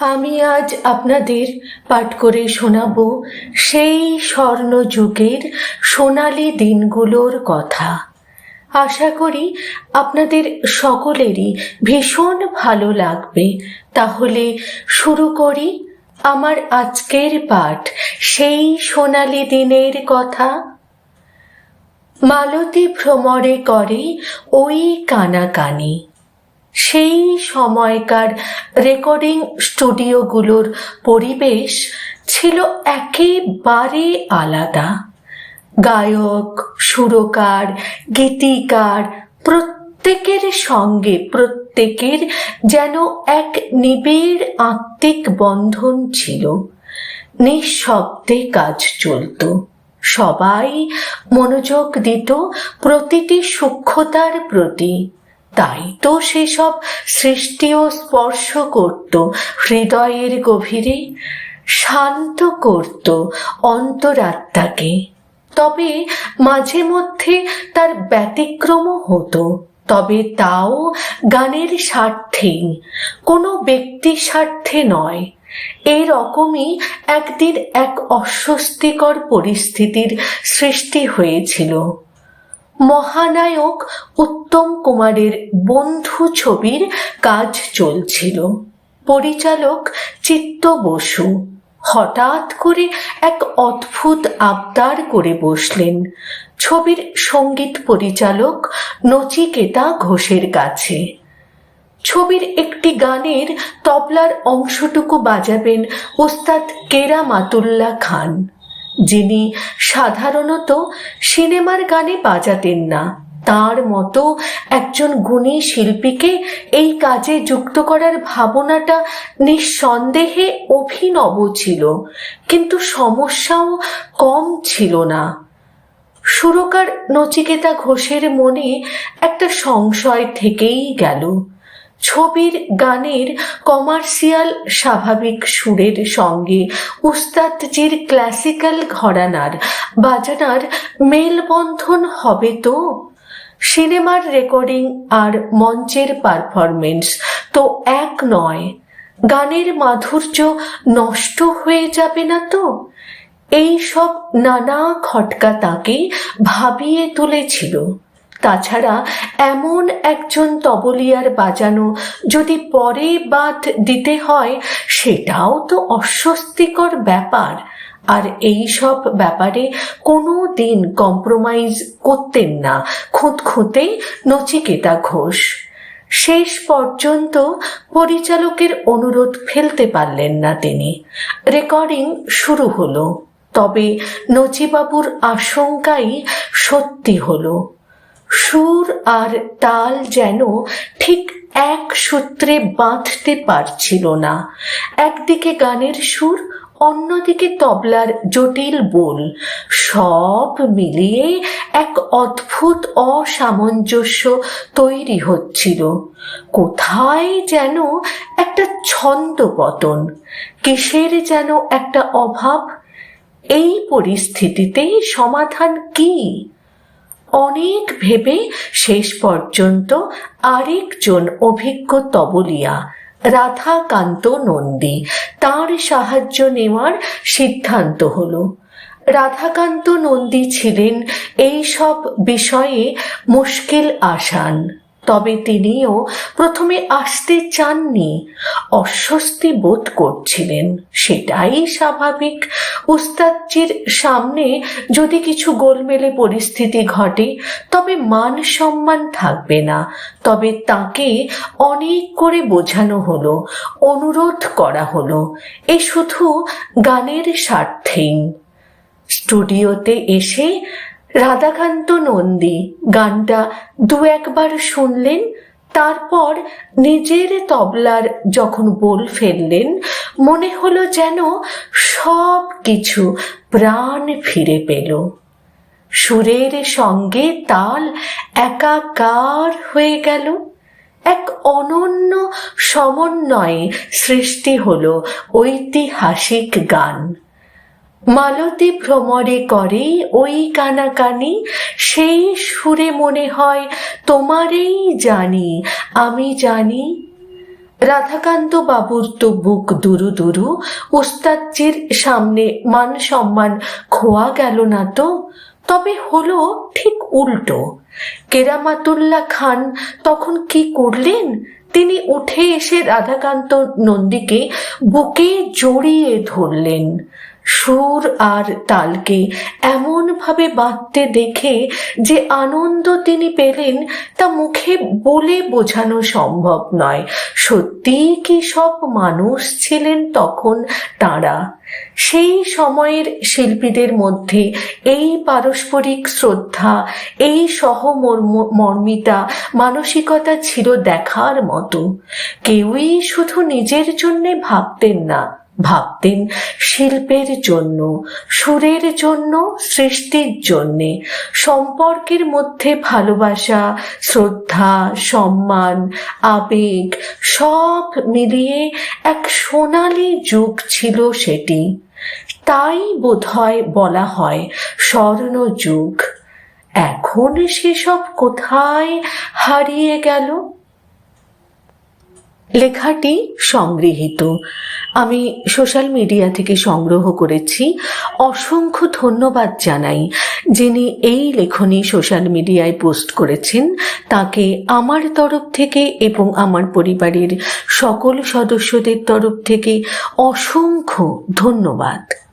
আমি আজ আপনাদের পাঠ করে শোনাব সেই স্বর্ণ যুগের সোনালি দিনগুলোর কথা। আশা করি আপনাদের সকলেরই ভীষণ ভালো লাগবে। তাহলে শুরু করি আমার আজকের পাঠ সেই সোনালি দিনের কথা। মালতী ভ্রমরে করে ওই কানাকানি। সেই সময়কার রেকর্ডিং স্টুডিওগুলোর পরিবেশ ছিল একেবারে আলাদা। গায়ক, সুরকার, গীতিকার, প্রত্যেকের সঙ্গে, প্রত্যেকের যেন এক নিবিড় আত্মিক বন্ধন ছিল। নিঃশব্দে কাজ চলত। সবাই মনোযোগ দিত প্রতিটি সূক্ষ্মতার প্রতি। তাই তো সেসব সৃষ্টিও স্পর্শ করত, হৃদয়ের গভীরে শান্ত করত অন্তরাত্মাকে। তবে মাঝে মধ্যে তার ব্যতিক্রমও হতো, তবে তাও গানের স্বার্থেই কোনো ব্যক্তির স্বার্থে নয়। এরকমই একদিন এক অস্বস্তিকর পরিস্থিতির সৃষ্টি হয়েছিল। মহানায়ক উত্তম কুমারের বন্ধু ছবির কাজ চলছিল। পরিচালক চিত্ত বসু। হঠাৎ করে এক অদ্ভুত আবদার করে বসলেন। ছবির সংগীত পরিচালক নচিকেতা ঘোষের কাছে। ছবির একটি গানের তবলার অংশটুকু বাজাবেন ওস্তাদ কেরামাতুল্লাহ খান। যিনি সাধারণত সিনেমার গানে বাজাতেন না, তার মতো একজন গুণী শিল্পীকে এই কাজে যুক্ত করার ভাবনাটা নিঃসন্দেহে অভিনব ছিল, কিন্তু সমস্যাও কম ছিল না। সুরকার নচিকেতা ঘোষের মনে একটা সংশয় থেকেই গেল। ছবির গানের কমার্শিয়াল স্বাভাবিক সুরের সঙ্গে উস্তাদজির ক্লাসিক্যাল ঘরানার বাজানার মেলবন্ধন হবে তো? সিনেমার রেকর্ডিং আর মঞ্চের পারফরমেন্স তো এক নয়। গানের মাধুর্য নষ্ট হয়ে যাবে না তো? এই সব নানা খটকা তাকে ভাবিয়ে তুলেছিল। তাছাড়া এমন একজন তবলিয়ার বাজানো যদি পরে বাদ দিতে হয়, সেটাও তো অস্বস্তিকর ব্যাপার। আর এই সব ব্যাপারে কোনো দিন কম্প্রোমাইজ করতেন না খুঁতখুঁতে নচিকেতা ঘোষ। শেষ পর্যন্ত পরিচালকের অনুরোধ ফেলতে পারলেন না তিনি। রেকর্ডিং শুরু হলো, তবে নচিবাবুর আশঙ্কাই সত্যি হলো। সুর আর তাল যেন ঠিক এক সূত্রে বাঁধতে পারছিল না। একদিকে গানের সুর, অন্যদিকে তবলার জটিল বোল। সব মিলিয়ে এক অদ্ভুত, অসামঞ্জস্য তৈরি হচ্ছিল। কোথায় যেন একটা ছন্দ পতন কিসের যেন একটা অভাব? এই পরিস্থিতিতে সমাধান কি? অনেক ভেবে শেষ পর্যন্ত আরেকজন অভিজ্ঞ তবলিয়া, রাধাকান্ত নন্দী, তার সাহায্য নেওয়ার সিদ্ধান্ত হলো। রাধাকান্ত নন্দী ছিলেন এই সব বিষয়ে মুশকিল আসান। তবে তিনিও প্রথমে আসতে চাননি। অস্বস্তি বোধ করছিলেন। সেটাই স্বাভাবিক। উস্তাদজির সামনে যদি কিছু গোলমেলে পরিস্থিতি ঘটে, তবে মান সম্মান থাকবে না। তবে তাকে অনেক করে বোঝানো হলো, অনুরোধ করা হলো। এ শুধু গানের স্বার্থেই। স্টুডিওতে এসে রাধাকান্ত নন্দী গানটা দু একবার শুনলেন, তারপর নিজের তবলার যখন বোল ফেললেন, মনে হলো যেন সব কিছু প্রাণ ফিরে পেল। সুরের সঙ্গে তাল একাকার হয়ে গেল। এক অনন্য সমন্বয়ে সৃষ্টি হলো ঐতিহাসিক গান। মালতী ভ্রমরে করে ওই কানাকানি, সেই সুরে মনে হয় তোমারেই জানি, আমি জানি। রাধাকান্ত বাবুর তো বুক দুরু দুরু, উস্তাদজির সামনে মান সম্মান খোয়া গেল না তো? তবে হলো ঠিক উল্টো। কেরামাতুল্লাহ খান তখন কি করলেন? তিনি উঠে এসে রাধাকান্ত নন্দীকে বুকে জড়িয়ে ধরলেন। সুর আর তালকে এমনভাবে বাঁধতে দেখে যে আনন্দ তিনি পেলেন তা মুখে বলে বোঝানো সম্ভব নয়। সত্যিই কি সব মানুষ ছিলেন তখন তারা? সেই সময়ের শিল্পীদের মধ্যে এই পারস্পরিক শ্রদ্ধা, এই সহমর্মিতা, মানসিকতা ছিল দেখার মতো। কেউই শুধু নিজের জন্যে ভাবতেন না ভাবতেন শিল্পের জন্য, সুরের জন্য, সৃষ্টির জন্যে, সম্পর্কের মধ্যে ভালোবাসা, শ্রদ্ধা, সম্মান, আবেগ, সব মিলিয়ে এক সোনালি যুগ ছিল সেটি। তাই বোধহয় বলা হয় স্বর্ণ যুগ। এখন সেসব কোথায় হারিয়ে গেল? লেখাটি সংগৃহীত। আমি সোশ্যাল মিডিয়া থেকে সংগ্রহ করেছি। অসংখ্য ধন্যবাদ জানাই যিনি এই লেখনী সোশ্যাল মিডিয়ায় পোস্ট করেছেন। তাকে আমার তরফ থেকে এবং আমার পরিবারের সকল সদস্যদের তরফ থেকে অসংখ্য ধন্যবাদ।